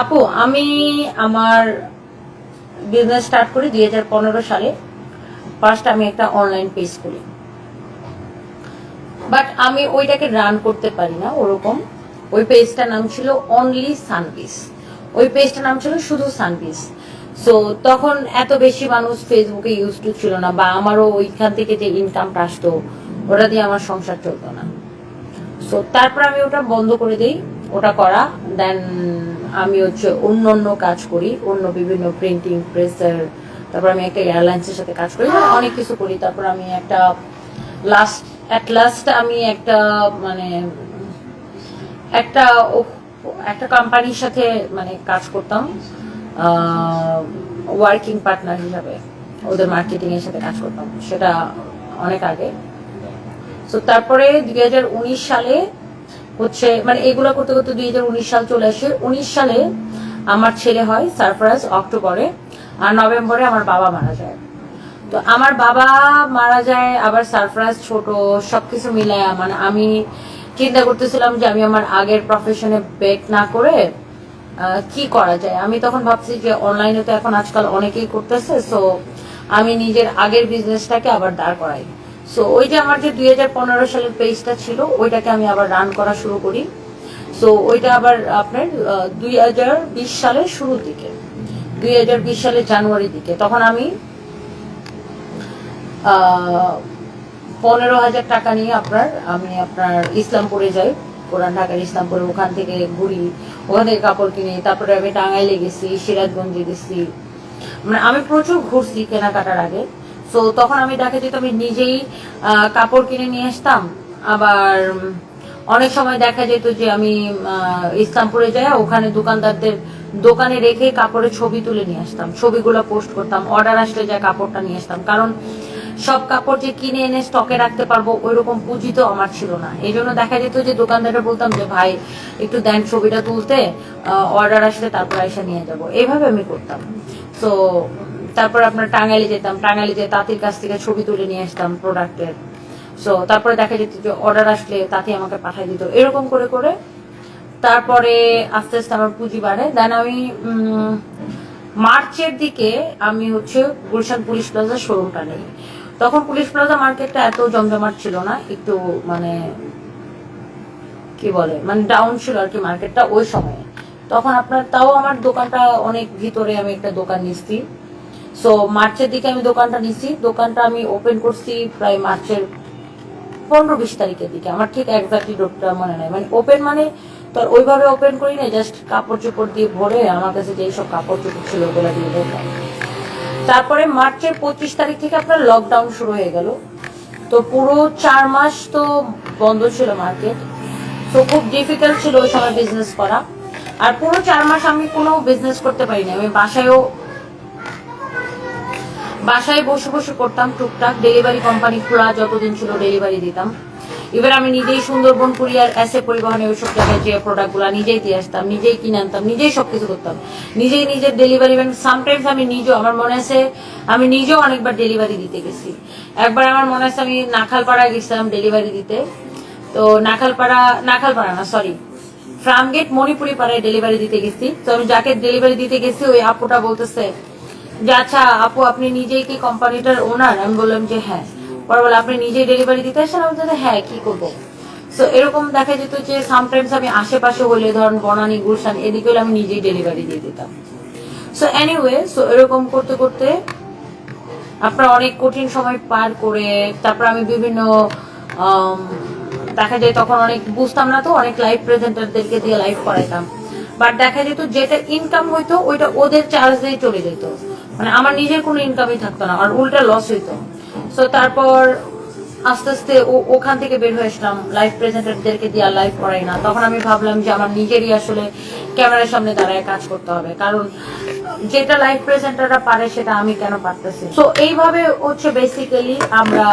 আপু, আমি আমার বিজনেস স্টার্ট করি দুই হাজার পনেরো সালে। ফার্স্ট আমি একটা অনলাইন পেজ করি বাট আমি ওইটাকে রান করতে পারি না, ওরকম। ওই পেজটার নাম ছিল অনলি সানপিস ওই পেজটার নাম ছিল শুধু সানপিস সো তখন এত বেশি মানুষ ফেসবুকে ইউজ টু ছিল না, বা আমারও ওইখান থেকে যে ইনকামটা আসতো, ওটা দিয়ে আমার সংসার চলতো না। সো তারপর আমি ওটা বন্ধ করে দিই। ওটা করা দেন আমি হচ্ছে অন্য অন্য কাজ করি, অন্য বিভিন্ন প্রিন্টিং প্রেসার তারপর আমি একটা এয়ারলাইন্সের সাথে কাজ করি মানে অনেক কিছু করি। তারপর আমি একটা লাস্ট অ্যাট লাস্ট আমি একটা মানে একটা একটা কোম্পানির সাথে মানে কাজ করতাম ওয়ার্কিং পার্টনার হিসাবে। ওদের মার্কেটিং এর সাথে কাজ করতাম। সেটা অনেক আগে। তো তারপরে দুই হাজার উনিশ সালে হচ্ছে মানে এগুলো করতে করতে দুই হাজার উনিশ সাল চলে আসে। উনিশ সালে আমার ছেলে হয় সারপ্রাইজ অক্টোবরে, আর নভেম্বরে আমার বাবা মারা যায়। তো আমার বাবা মারা যায়, আবার সারপ্রাইজ ছোট, সবকিছু মিলায় মানে আমি চিন্তা করতেছিলাম যে আমি আমার আগের প্রফেশনে বেক না করে কি করা যায়? আমি তখন ভাবছি যে অনলাইনে তো এখন আজকাল অনেকেই করতেছে সো আমি নিজের আগের বিজনেসটাকে আবার দাঁড় করাই। সো ওই যে আমার যে দুই হাজার পনেরো সালের পেজটা ছিল, ওইটাকে আমি আবার রান করা শুরু করি। সো ওইটা আবার আপনার দুই সালের শুরুর দিকে। দুই হাজার বিশ সালের জানুয়ারির দিকে। তখন আমি পনেরো হাজার টাকা নিয়ে আপনার, আমি আপনার ইসলামপুরে যাই। পুরান ঢাকার ইসলামপুরে, ওখান থেকে ঘুরি, ওখান থেকে কাপড় কিনি। তারপরে আমি টাঙ্গাইলে গেছি, সিরাজগঞ্জে গেছি। মানে আমি প্রচুর ঘুরছি কেনাকাটার আগে। তো তখন আমি দেখা যেত আমি নিজেই কাপড় কিনে নিয়ে আসতাম, আবার অনেক সময় দেখা যেত যে আমি ইসলামপুরে যাই, ওখানে দোকানদারদের দোকানে রেখে কাপড়ের ছবি তুলে নিয়ে আসতাম, ছবিগুলো পোস্ট করতাম অর্ডার আসলে যা কাপড়টা নিয়ে আসতাম, কারণ সব কাপড় যে কিনে এনে স্টকে রাখতে পারব ওই রকম পুঁজি তো আমার ছিল না। এই জন্য দেখা যেত যে দোকানদাররা বলতাম যে, ভাই, একটু দেন ছবিটা তুলতে অর্ডার আসলে তারপর এসে নিয়ে যাব। এইভাবে আমি করতাম। তো তারপর আপনার টাঙ্গাইলে যেতাম টাঙ্গাইলে যে তাঁতির কাছ থেকে ছবি তুলে নিয়ে আসতাম প্রোডাক্টের সো তারপরে দেখা যেত যে অর্ডার আসলে তাঁতি আমাকে পাঠিয়ে দিত। এরকম করে করে তারপরে আস্তে আস্তে আমার পুঁজি বাড়ে। দেন আমি মার্চের দিকে আমি হচ্ছে গুলশান পুলিশ প্লাজা শোরুমটা নেই। তখন পুলিশ প্লাজা মার্কেটটা এত জমজমাট ছিল না, একটু মানে কি বলে মানে ডাউন ছিল আর কি মার্কেটটা ওই সময়ে। তখন আপনার, তাও আমার দোকানটা অনেক ভিতরে আমি একটা দোকান নিচ্ছি সো মার্চের দিকে আমি দোকানটা নিচ্ছি দোকানটা আমি ওপেন করছি প্রায় মার্চের পনেরো বিশ তারিখের দিকে। আমার ঠিক একজাক্টলি ডোটটা মনে নাই। মানে ওপেন মানে তোর ওইভাবে ওপেন করি না জাস্ট কাপড় চোপড় দিয়ে ভরে আমার কাছে যেই সব কাপড় চোপড় ছিল ওগুলো দিয়ে দেখলাম তারপরে মার্চের পঁচিশ তারিখ থেকে আপনার লকডাউন শুরু হয়ে গেল। তো পুরো চার মাস তো বন্ধ ছিল মার্কেট তো খুব ডিফিকাল্ট ছিল ওই সময় বিজনেস করা। আর পুরো চার মাস আমি কোনো বিজনেস করতে পারিনি। আমি বাসায়ও বাসায় বসে বসে করতাম টুকটাক ডেলিভারি কোম্পানি খোলা যতদিন ছিল ডেলিভারি দিতাম। এবার আমি নিজেই সুন্দরবন কুরিয়ার এসে পরিবহনে ওইসব জায়গায় যে প্রোডাক্টগুলো নিজেই দিয়ে আসতাম, নিজেই কিনে আনতাম, নিজেই সবকিছু করতাম। নিজেই নিজের ডেলিভারি ম্যান সামটাইমস আমি নিজেও, আমার মনে আছে, আমি নিজেও অনেকবার ডেলিভারি দিতে গেছি। একবার আমার মনে আছে আমি নাখালপাড়া গেছিলাম ডেলিভারি দিতে। তো নাখালপাড়া নাখালপাড়া না সরি ফ্রামগেট মণিপুরি পাড়ায় ডেলিভারি দিতে গেছি। তো আমি যাকে ডেলিভারি দিতে গেছি, ওই আপুটা বলতেছে যে আচ্ছা আপু, আপনি নিজেই কি কোম্পানিটার ওনার আমি বললাম যে হ্যাঁ। পরে বলে, আপনি নিজেই ডেলিভারি দিতে আসেন আমি বলতে হ্যাঁ কি করব? সো এরকম দেখা যেত যে সামটাইমস আমি আশেপাশে হলে ধরেন, বনানি, গুলশান, এদিকে হলে আমি নিজেই ডেলিভারি দিয়ে দিতাম। সো এনিওয়ে সো এরকম করতে করতে আপনার অনেক কঠিন সময় পার করে, তারপর আমি বিভিন্ন দেখা যায় তখন অনেক, বুঝতাম না তো, অনেক লাইভ প্রেজেন্টারদেরকে দিয়ে লাইভ করাইতাম। বাট দেখা যেত যেটা ইনকাম হইতো, ওইটা ওদের চার্জ দিয়ে চলে যেত। মানে আমার নিজের কোনো ইনকামই থাকতো না, আর উল্টা লস হইতো। সো তারপর আস্তে আস্তে ওখান থেকে বের হয়ে আসলাম। লাইভ প্রেজেন্টারদেরকে দিয়ে আর লাইভ করাই না। তখন আমি ভাবলাম যে আমার নিজেরই আসলে ক্যামেরার সামনে দাঁড়ায় কাজ করতে হবে। কারণ যেটা লাইভ প্রেজেন্টাররা পারে সেটা আমি কেন পারতেছি? তো এইভাবে হচ্ছে বেসিক্যালি আমরা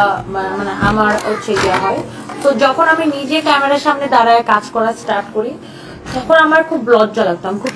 মানে আমার হচ্ছে ইয়ে হয়। তো যখন আমি নিজে ক্যামেরার সামনে দাঁড়ায় কাজ করা স্টার্ট করি, তখন আমার খুব লজ্জা লাগতাম খুব